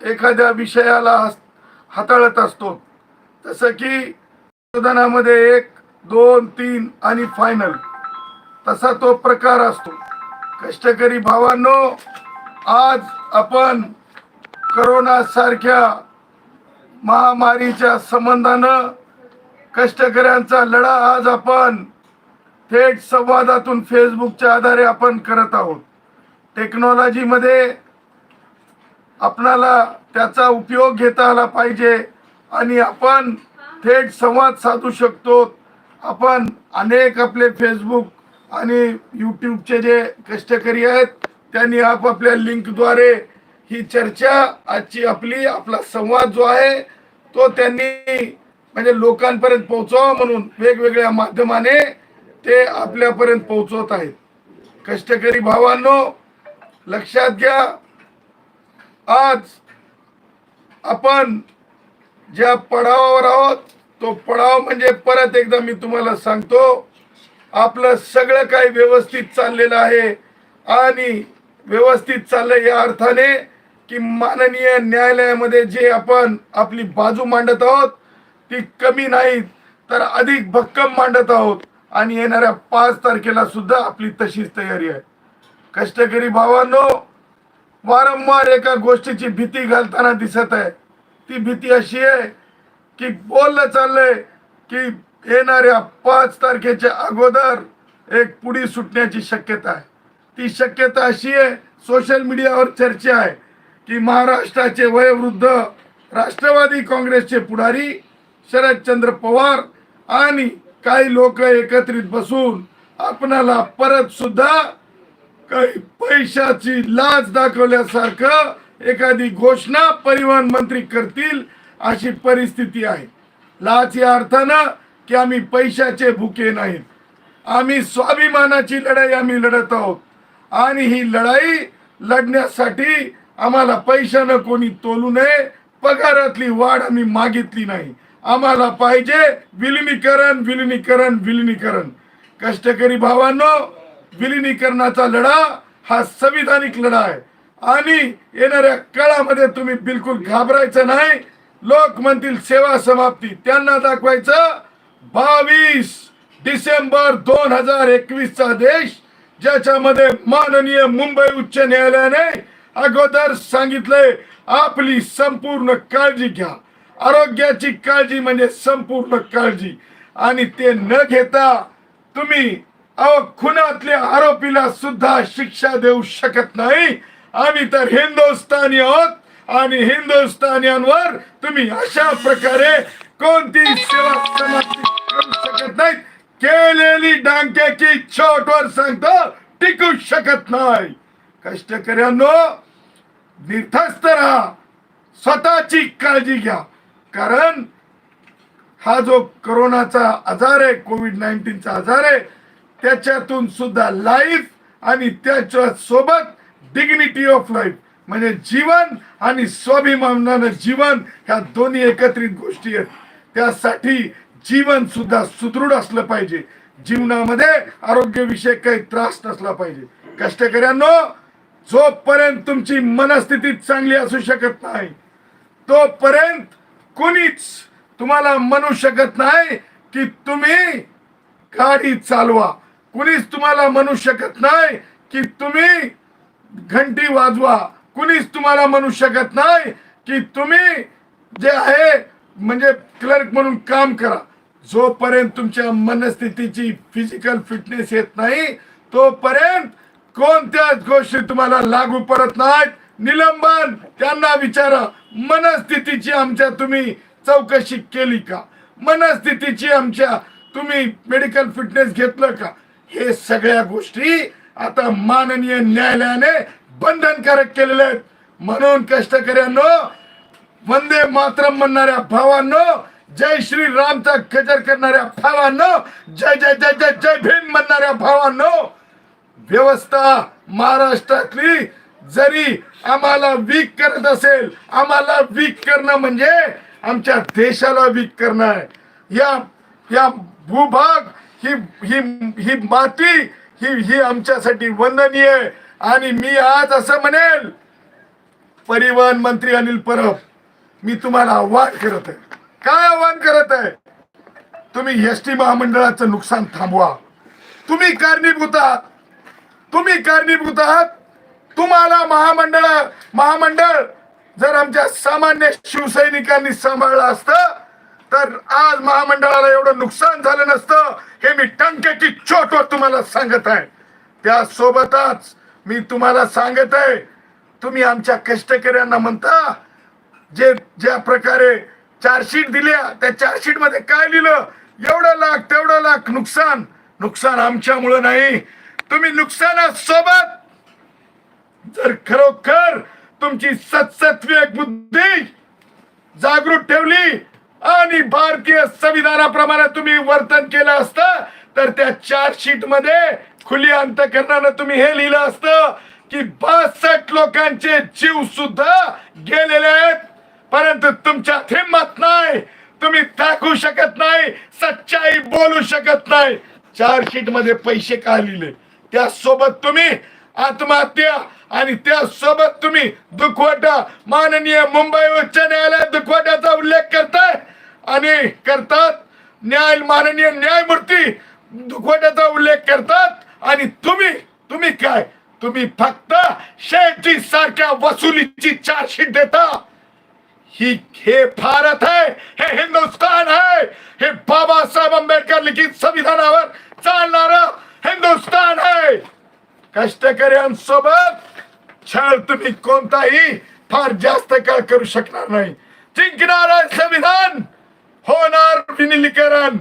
एखाद्या विषयाला हाताळत असतो. तसं की संशोधनामध्ये एक दोन तीन आणि फायनल तसा तो प्रकार असतो. कष्टकरी भावांनो आज आपण करोना सारख्या महामारीच्या संबंधानं कष्टकऱ्यांचा लढा आज आपण थेट संवादातून फेसबुकच्या आधारे आपण करत आहोत. टेक्नॉलॉजीमध्ये आपणाला त्याचा उपयोग घेता आला पाहिजे आणि आपण थेट संवाद साधू शकतो. आपण अनेक आपले फेसबुक आणि यूट्यूबचे जे कष्टकरी आहेत त्यांनी आपापल्या लिंकद्वारे ही चर्चा आजची आपली आपला संवाद जो आहे तो त्यांनी म्हणजे लोकांपर्यंत पोहोचवा म्हणून वेगवेगळ्या माध्यमाने ते आपल्यापर्यंत पोहोचवत आहेत. कष्टकरी भावांनो लक्षात घ्या आज आपण ज्या पडावावर आहोत तो पडाव म्हणजे परत एकदा मी तुम्हाला सांगतो आपलं सगळं काही व्यवस्थित चाललेलं आहे आणि व्यवस्थित चाललं या अर्थाने की माननीय न्यायालयामध्ये जे आपण आपली बाजू मांडत आहोत ती कमी नाही तर अधिक भक्कम मांडत आहोत आणि येणाऱ्या पाच तारखेला सुद्धा आपली तशीच तयारी आहे. कष्टकरी भावांनो वारंवार एका गोष्टीची भीती घालताना दिसत आहे. ती भीती अशी आहे की बोललं चाललंय की येणाऱ्या पाच तारखेच्या अगोदर एक पुढी सुटण्याची शक्यता आहे. ती शक्यता अशी आहे सोशल मीडियावर चर्चा आहे की महाराष्ट्राचे वयोवृद्ध राष्ट्रवादी काँग्रेसचे पुढारी शरदचंद्र पवार आणि काही लोक एकत्रित बसून आपणाला परत सुद्धा काही पैशाची लाच दाखवल्यासारखं एखादी घोषणा परिवहन मंत्री करतील अशी परिस्थिती आहे. लाच या अर्थानं की आम्ही पैशाचे भुके नाहीत. आम्ही स्वाभिमानाची लढाई आम्ही लढत आहोत. आणि ही लढाई लढण्यासाठी आम्हाला पैशानं कोणी तोलू नये पगारातली वाढ आम्ही मागितली नाही. आम्हाला पाहिजे विलिनीकरण विलिनीकरण विलिनीकरण. कष्टकरी भावांनो विलिनीकरणाचा लढा हा संविधानिक लढा आहे. आणि येणाऱ्या काळामध्ये तुम्ही बिलकुल घाबरायचं नाही. लोक म्हणतील सेवा समाप्ती त्यांना दाखवायचं. बावीस डिसेंबर दोन हजार एकवीस चा देश ज्याच्यामध्ये माननीय मुंबई उच्च न्यायालयाने अगोदर सांगितलंय आपली संपूर्ण काळजी घ्या. आरोग्याची काळजी म्हणजे संपूर्ण काळजी. आणि ते न घेता तुम्ही अहो खुनातल्या आरोपीला सुद्धा शिक्षा देऊ शकत नाही. आम्ही तर हिंदुस्थानी आहोत आणि हिंदुस्थानियांवर तुम्ही अशा प्रकारे कोणती सेवा समाप्ती करू शकत नाही केलेली डांक्याची छोटवर सांगतो टिकू शकत नाही. कष्टकऱ्यांनो निर्धास्त राहा. स्वतःची काळजी घ्या. कारण हा जो करोनाचा आजार आहे कोविड नाईन्टीनचा आजार आहे त्याच्यातून सुद्धा लाईफ आणि त्याच्या सोबत डिग्निटी ऑफ लाईफ म्हणजे जीवन आणि स्वाभिमानानं जीवन ह्या दोन्ही एकत्रित गोष्टी आहेत. त्यासाठी जीवन सुद्धा सुदृढ असलं पाहिजे. जीवनामध्ये आरोग्यविषयक काही त्रास नसला पाहिजे. कष्टकऱ्यांनो जोपर्यंत तुमची मनस्थिती चांगली असू शकत नाही तोपर्यंत कुणीच तुम्हाला म्हणू शकत नाही की तुम्ही गाडी चालवा. कुणीच तुम्हाला म्हणू शकत नाही की तुम्ही घंटी वाजवा. कुणीच तुम्हाला म्हणू शकत नाही की तुम्ही जे आहे म्हणजे क्लर्क म्हणून काम करा. जोपर्यंत तुमच्या मनस्थितीची फिजिकल फिटनेस येत नाही तोपर्यंत कोणत्याच गोष्टी तुम्हाला लागू पडत नाहीत. निलंबन त्यांना विचारा मनस्थितीची आमच्या तुम्ही चौकशी केली का? मनस्थितीची आमच्या तुम्ही मेडिकल फिटनेस घेतलं का? हे सगळ्या गोष्टी आता माननीय न्यायालयाने बंधनकारक केलेले आहेत. म्हणून कष्टकऱ्यांनो वंदे मातरम म्हणणाऱ्या भावांनो जय श्री रामचा गजर करणाऱ्या भावांनो जय जय जय जय जय भीम म्हणणाऱ्या भावांनो व्यवस्था महाराष्ट्रातली जरी आम्हाला वीक करत असेल आम्हाला वीक करणं म्हणजे आमच्या देशाला वीक करणं आहे. या या भूभाग ही ही ही माती ही ही आमच्यासाठी वंदनीय आणि मी आज असं म्हणेल परिवहन मंत्री अनिल परब मी तुम्हाला आव्हान करत आहे. काय आव्हान करत आहे? तुम्ही एस टी महामंडळाचं नुकसान थांबवा. तुम्ही कारणीभूत आहात. तुम्ही कारणीभूत आहात. तुम्हाला महामंडळ महामंडळ जर आमच्या सामान्य शिवसैनिकांनी सांभाळलं असतं तर आज महामंडळाला एवढं नुकसान झालं नसतं हे मी टंकेची चोटवर तुम्हाला सांगत आहे. त्यासोबतच मी तुम्हाला सांगत आहे तुम्ही आमच्या कष्टकऱ्यांना म्हणता जे ज्या प्रकारे चार्जशीट दिल्या त्या चार्जशीटमध्ये काय लिहिलं? एवढं लाख तेवढं लाख नुकसान. नुकसान आमच्यामुळं नाही. तुम्ही नुकसानासोबत जर खरोखर तुमची सत्सत्व बुद्धी जागृत ठेवली आणि भारतीय संविधानाप्रमाणे तुम्ही वर्तन केलं असतं तर त्या चार्जशीटमध्ये खुली अंतकरणानं तुम्ही हे लिहिलं असतं की बासष्ट लोकांचे जीव सुद्धा गेलेले आहेत परंतु तुमच्या हिंमत नाही. तुम्ही दाखवू शकत नाही सच्चाई बोलू शकत नाही. चार्जशीटमध्ये पैसे का लिहिले? त्यासोबत तुम्ही आत्महत्या आणि त्यासोबत तुम्ही दुखवटा माननीय मुंबई उच्च न्यायालयात दुखवट्याचा उल्लेख करताय आणि करतात. न्याय माननीय न्यायमूर्ती दुखवट्याचा उल्लेख करतात. आणि तुम्ही तुम्ही काय? तुम्ही फक्त शेठी सारख्या वसुलीची चार्जशीट देता. ही हे भारत है हे हिंदुस्तान है हे बाबासाहेब आंबेडकर लिखित संविधानावर चालणार हिंदुस्तान है कष्टकऱ्यांसोबत छळ तुम्ही कोणताही फार जास्त काळ करू शकणार नाही. जिंकणार आहे संविधान होणार विनिलीकरण.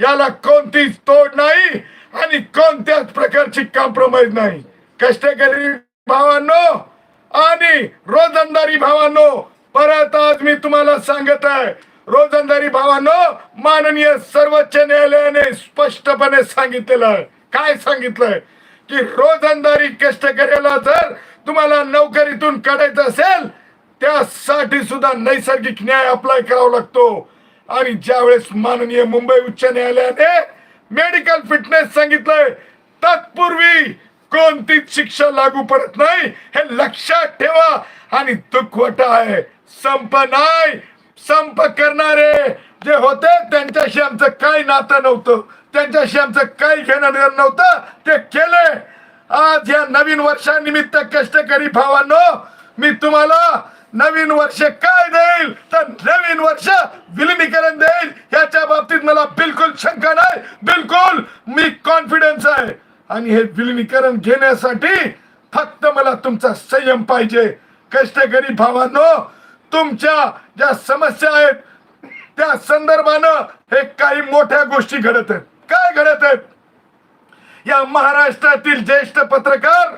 याला कोणतीच तोड नाही आणि कोणत्याच प्रकारची कॉम्प्रोमाइज नाही. कष्टकरी भावांनो आणि रोजंदारी भावांनो परत आज मी तुम्हाला सांगत आहे रोजंदारी भावांनो माननीय सर्वोच्च न्यायालयाने स्पष्टपणे सांगितलेलं आहे. काय सांगितलंय? की रोजंदारी कष्टकऱ्याला जर तुम्हाला नोकरीतून काढायचं असेल त्यासाठी सुद्धा नैसर्गिक न्याय अप्लाय करावा लागतो. आणि ज्यावेळेस माननीय मुंबई उच्च न्यायालयाने मेडिकल फिटनेस सांगितलंय तत्पूर्वी कोणतीच शिक्षा लागू पडत नाही हे लक्षात ठेवा. आणि दुखवट आहे. संप नाही. संप करणारे जे होते त्यांच्याशी आमचं काही नातं नव्हतं. त्यांच्याशी आमचं काही घेणं देणं नव्हतं. ते केले. आज या नवीन वर्षानिमित्त कष्टकरी भावांनो. मी तुम्हाला नवीन वर्ष काय देईल? तर नवीन वर्ष विलिनीकरण देईल. याच्या बाबतीत मला बिलकुल शंका नाही. बिलकुल मी कॉन्फिडन्स आहे. आणि हे विलिनीकरण घेण्यासाठी फक्त मला तुमचा संयम पाहिजे. कष्टकरी भावांनो. तुमच्या ज्या समस्या आहेत त्या संदर्भानं हे काही मोठ्या गोष्टी घडत आहेत. काय घडत आहेत या महाराष्ट्रातील ज्येष्ठ पत्रकार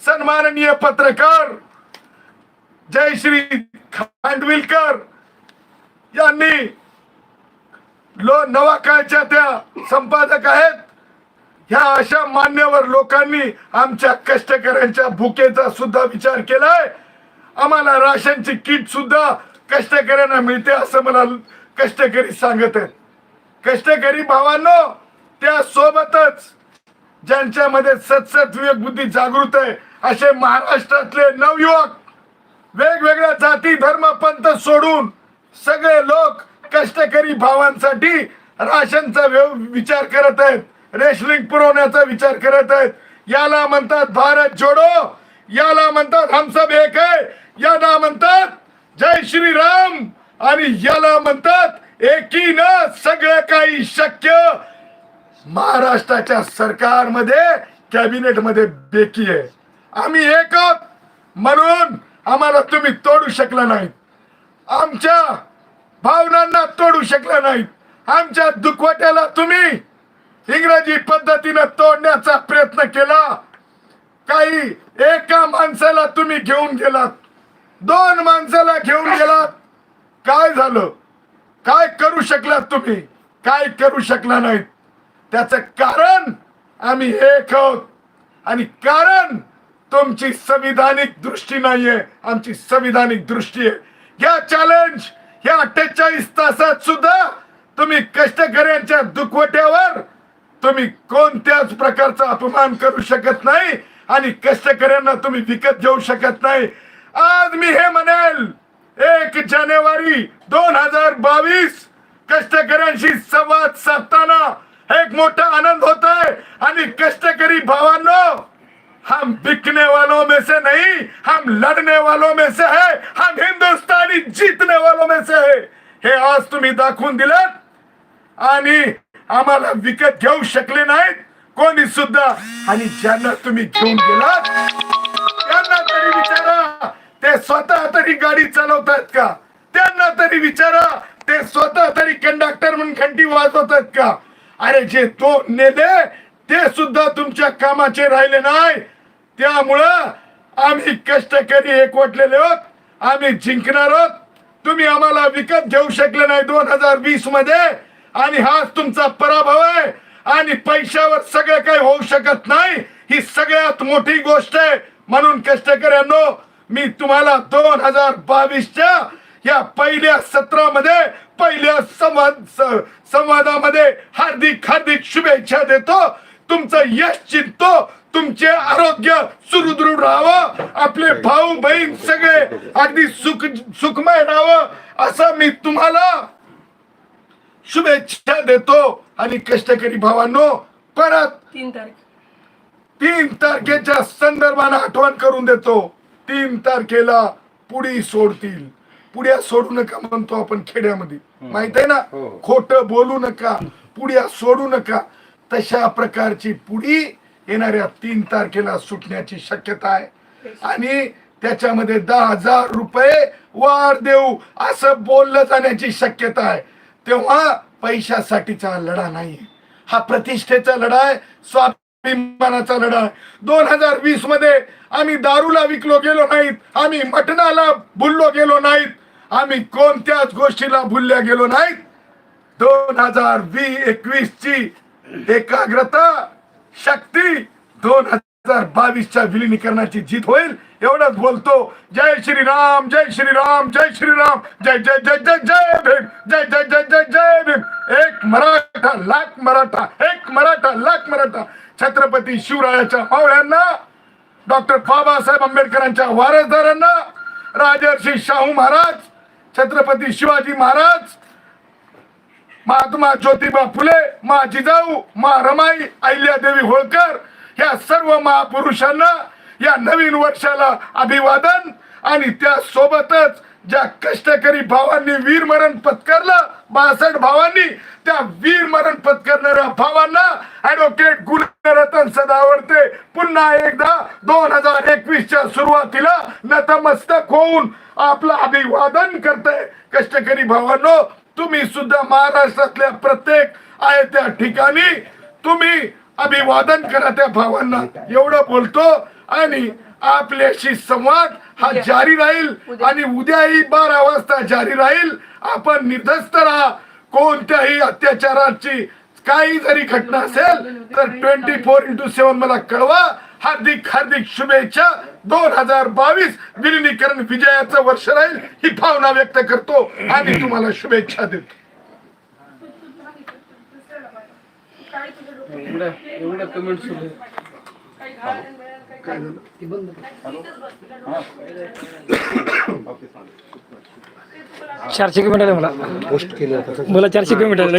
सन्माननीय पत्रकार जयश्री खांडविलकर यांनी लो नवाकाळच्या त्या संपादक आहेत. ह्या अशा मान्यवर लोकांनी आमच्या कष्टकऱ्यांच्या भुकेचा सुद्धा विचार केलाय. आम्हाला राशनची किट सुद्धा कष्टकऱ्यांना मिळते असं मला कष्टकरी सांगत आहेत. कष्टकरी भावांनो त्या सोबतच ज्यांच्यामध्ये सतसत विवेक बुद्धी जागृत आहे असे महाराष्ट्रातले नवयुवक वेगवेगळ्या जाती धर्म पंथ सोडून सगळे लोक कष्टकरी भावांसाठी राशनचा विचार करत आहेत रेशलिंग पुरवण्याचा विचार करत आहेत. याला म्हणतात भारत जोडो याला म्हणतात हम सब एक है याला म्हणतात जय श्रीराम आणि याला म्हणतात एकीनं सगळे नाही शक्य महाराष्ट्राच्या सरकारमध्ये कॅबिनेटमध्ये बेकी आहे आम्ही एक म्हणून आम्हाला तुम्ही तोडू शकला नाहीत. आमच्या भावनांना तोडू शकला नाहीत. आमच्या दुखवट्याला तुम्ही इंग्रजी पद्धतीनं तोडण्याचा प्रयत्न केला. काही एका माणसाला तुम्ही घेऊन गेलात. दोन माणसाला घेऊन गेलात. काय झालं? काय करू शकलात तुम्ही? काय करू शकला नाही. त्याचं कारण आम्ही एक आहोत. आणि कारण तुमची संविधानिक दृष्टी नाहीये आमची संविधानिक दृष्टी आहे. या चॅलेंज या अठ्ठेचाळीस तासात सुद्धा तुम्ही कष्टकऱ्यांच्या दुखवट्यावर तुम्ही कोणत्याच प्रकारचा अपमान करू शकत नाही आणि कष्टकऱ्यांना तुम्ही विकत घेऊ शकत नाही. आज मी हे म्हणेल एक जानेवारी दोन हजार बावीस कष्टकऱ्यांशी संवाद साधताना एक मोठा आनंद होत आहे आणि कष्टकरी भावांनो हम बिकने वालों में से नहीं हम लड़ने वालों में से है हम हिंदुस्तानी जीतने वालों में से है. हे आज तुम्ही दाखवून दिलं आणि आम्हाला विकत घेऊ शकले नाहीत. कोणी सुद्धा. आणि ज्यांना तुम्ही घेऊन गेलात त्यांना तरी विचारा. ते स्वतः तरी गाडी चालवतात का? त्यांना तरी विचारा. ते स्वतः तरी कंडक्टर म्हणून घंटी वाजवतात का? अरे जे तो नेले ते सुद्धा तुमच्या कामाचे राहिले नाही. त्यामुळं आम्ही कष्टकरी एकवटलेले आहोत आम्ही जिंकणार आहोत तुम्ही आम्हाला विकत घेऊ शकले नाही दोन हजार वीसमध्ये. आणि हाच तुमचा पराभव आहे. आणि पैशावर सगळं काही होऊ शकत नाही. ही सगळ्यात मोठी गोष्ट आहे. म्हणून कष्टकऱ्यांनो मी तुम्हाला दोन हजार बावीसच्या या पहिल्या सत्रामध्ये पहिल्या संवाद संवादामध्ये हार्दिक हार्दिक शुभेच्छा देतो. तुमचं यश चिंतो तुमचे आरोग्य सुदृढ राहावं. आपले भाऊ बहीण सगळे अगदी सुख सुखमय राहावं. असं मी तुम्हाला शुभेच्छा देतो. आणि कष्टकरी भावांनो परत तीन तारीख. तीन तारखेच्या संदर्भाने आठवण करून देतो. तीन तारखेला पुडी सोडतील. पुड्या सोडू नका म्हणतो आपण खेड्यामध्ये. माहीत आहे ना? हो. खोट बोलू नका पुड्या सोडू नका. तशा प्रकारची पुडी येणाऱ्या तीन तारखेला सुटण्याची शक्यता आहे. आणि त्याच्यामध्ये दहा हजार रुपये वाढ देऊ असं बोललं जाण्याची शक्यता आहे. तेव्हा पैशासाठीचा लढा नाही हा प्रतिष्ठेचा लढा आहे स्वाभिमानाचा लढा आहे. दोन हजार वीसमध्ये आम्ही दारूला विकलो गेलो नाहीत आम्ही मटणाला भुललो गेलो नाहीत. आम्ही कोणत्याच गोष्टीला भुलल्या गेलो नाहीत. दोन हजार वी एकवीस ची एकाग्रता शक्ती दोन हजार बावीसच्या विलिनीकरणाची जीत होईल एवढंच बोलतो. जय श्रीराम जय श्रीराम जय श्रीराम जय जय जय जय जय भीम जय जय जय जय जय भीम. एक मराठा लाख मराठा एक मराठा लाख मराठा. छत्रपती शिवरायाच्या मावळ्यांना डॉक्टर बाबासाहेब आंबेडकरांच्या वारसदारांना राजर्षी शाहू महाराज छत्रपती शिवाजी महाराज महात्मा ज्योतिबा फुले मा जिजाऊ मा रमाई अहिल्यादेवी होळकर या सर्व महापुरुषांना या नवीन वर्षाला अभिवादन आणि त्या सोबतच ज्या कष्टकरी भावांनी वीरमरण पत्करलं बासठ भावांनी त्या वीरमरण पत्करणाऱ्या भावांना ऍडव्होकेट गुणरत्न सदावर्ते पुन्हा एकदा दोन हजार एकवीसच्या सुरुवातीला नतमस्तक होऊन आपलं अभिवादन करते कष्टकरी भावांनो तुम्ही सुद्धा महाराष्ट्रातल्या प्रत्येक आहे त्या ठिकाणी. तुम्ही अभिवादन करा त्या भावांना. एवढं बोलतो आणि आपल्याशी संवाद हा जारी राहील आणि उद्याही बारा वाजता जारी राहील. आपण निर्धस्त राहा. कोणत्याही अत्याचाराची काही जरी घटना असेल तर ट्वेंटी फोर इंटू सेव्हन मला कळवा. हार्दिक हार्दिक शुभेच्छा. दोन हजार बावीस विलिनीकरण विजयाचं वर्ष राहील ही भावना व्यक्त करतो आणि तुम्हाला शुभेच्छा देतो. कमेंट सुरू चारशे किलोमीटर मला. पोस्ट केलं मला चारशे किलोमीटर.